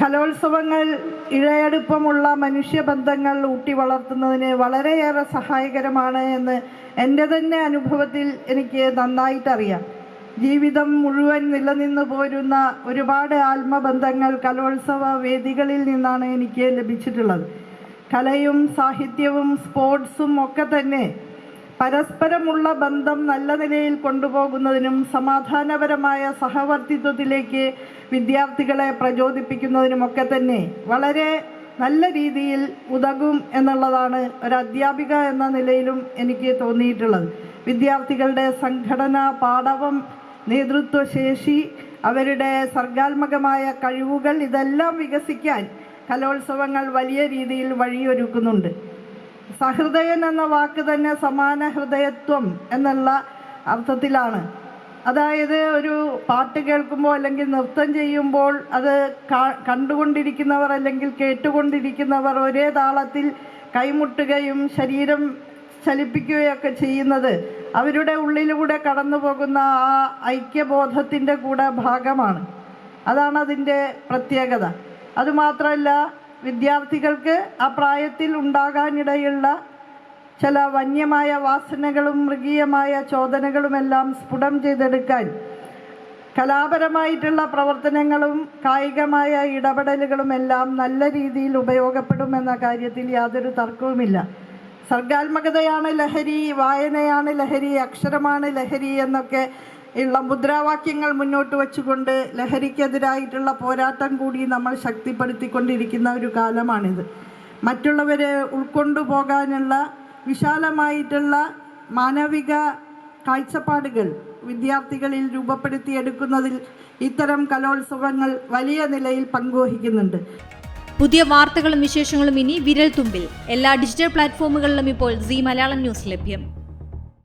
കലോത്സവങ്ങൾ ഇഴയടുപ്പമുള്ള മനുഷ്യബന്ധങ്ങൾ ഊട്ടി വളർത്തുന്നതിന് വളരെയേറെ സഹായകരമാണ് എന്ന് എന്റെ തന്നെ അനുഭവത്തിൽ എനിക്ക് നന്നായിട്ടറിയാം. ജീവിതം മുഴുവൻ നിലനിന്നു പോരുന്ന ഒരുപാട് ആത്മബന്ധങ്ങൾ കലോത്സവ വേദികളിൽ നിന്നാണ് എനിക്ക് ലഭിച്ചിട്ടുള്ളത്. കലയും സാഹിത്യവും സ്പോർട്സും ഒക്കെ തന്നെ പരസ്പരമുള്ള ബന്ധം നല്ല നിലയിൽ കൊണ്ടുപോകുന്നതിനും സമാധാനപരമായ സഹവർത്തിത്വത്തിലേക്ക് വിദ്യാർത്ഥികളെ പ്രചോദിപ്പിക്കുന്നതിനുമൊക്കെ തന്നെ വളരെ നല്ല രീതിയിൽ ഉതകും എന്നുള്ളതാണ് ഒരു അധ്യാപിക എന്ന നിലയിലും എനിക്ക് തോന്നിയിട്ടുള്ളത്. വിദ്യാർത്ഥികളുടെ സംഘടന പാഠവം നേതൃത്വശേഷി അവരുടെ സർഗാത്മകമായ കഴിവുകൾ ഇതെല്ലാം വികസിക്കാൻ കലോത്സവങ്ങൾ വലിയ രീതിയിൽ വഴിയൊരുക്കുന്നുണ്ട്. സഹൃദയൻ എന്ന വാക്ക് തന്നെ സമാന ഹൃദയത്വം എന്നുള്ള അർത്ഥത്തിലാണ്. അതായത് ഒരു പാട്ട് കേൾക്കുമ്പോൾ അല്ലെങ്കിൽ നൃത്തം ചെയ്യുമ്പോൾ അത് കണ്ടുകൊണ്ടിരിക്കുന്നവർ അല്ലെങ്കിൽ കേട്ടുകൊണ്ടിരിക്കുന്നവർ ഒരേ താളത്തിൽ കൈമുട്ടുകയും ശരീരം ചലിപ്പിക്കുകയൊക്കെ ചെയ്യുന്നത് അവരുടെ ഉള്ളിലൂടെ കടന്നു പോകുന്ന ആ ഐക്യബോധത്തിന്റെ കൂടെ ഭാഗമാണ്. അതാണ് അതിന്റെ പ്രത്യേകത. അതുമാത്രമല്ല വിദ്യാർത്ഥികൾക്ക് ആ പ്രായത്തിൽ ഉണ്ടാകാനിടയുള്ള ചില വന്യമായ വാസനകളും മൃഗീയമായ ചോദനകളുമെല്ലാം സ്ഫുടം ചെയ്തെടുക്കാൻ കലാപരമായിട്ടുള്ള പ്രവർത്തനങ്ങളും കായികമായ ഇടപെടലുകളുമെല്ലാം നല്ല രീതിയിൽ ഉപയോഗപ്പെടുമെന്ന കാര്യത്തിൽ യാതൊരു തർക്കവുമില്ല. സർഗാത്മകതയാണ് ലഹരി വായനയാണ് ലഹരി അക്ഷരമാണ് ലഹരി എന്നൊക്കെ ഉള്ള മുദ്രാവാക്യങ്ങൾ മുന്നോട്ട് വച്ചുകൊണ്ട് ലഹരിക്കെതിരായിട്ടുള്ള പോരാട്ടം കൂടി നമ്മൾ ശക്തിപ്പെടുത്തിക്കൊണ്ടിരിക്കുന്ന ഒരു കാലമാണിത്. മറ്റുള്ളവരെ ഉൾക്കൊണ്ടു പോകാനുള്ള വിശാലമായിട്ടുള്ള മാനവിക കാഴ്ചപ്പാടുകൾ വിദ്യാർത്ഥികളിൽ രൂപപ്പെടുത്തിയെടുക്കുന്നതിൽ ഇത്തരം കലോത്സവങ്ങൾ വലിയ നിലയിൽ പങ്കുവഹിക്കുന്നുണ്ട്. പുതിയ വാർത്തകളും വിശേഷങ്ങളും ഇനി വിരൽ തുമ്പിൽ എല്ലാ ഡിജിറ്റൽ പ്ലാറ്റ്ഫോമുകളിലും ഇപ്പോൾ സി മലയാളം ന്യൂസ് ലഭ്യം.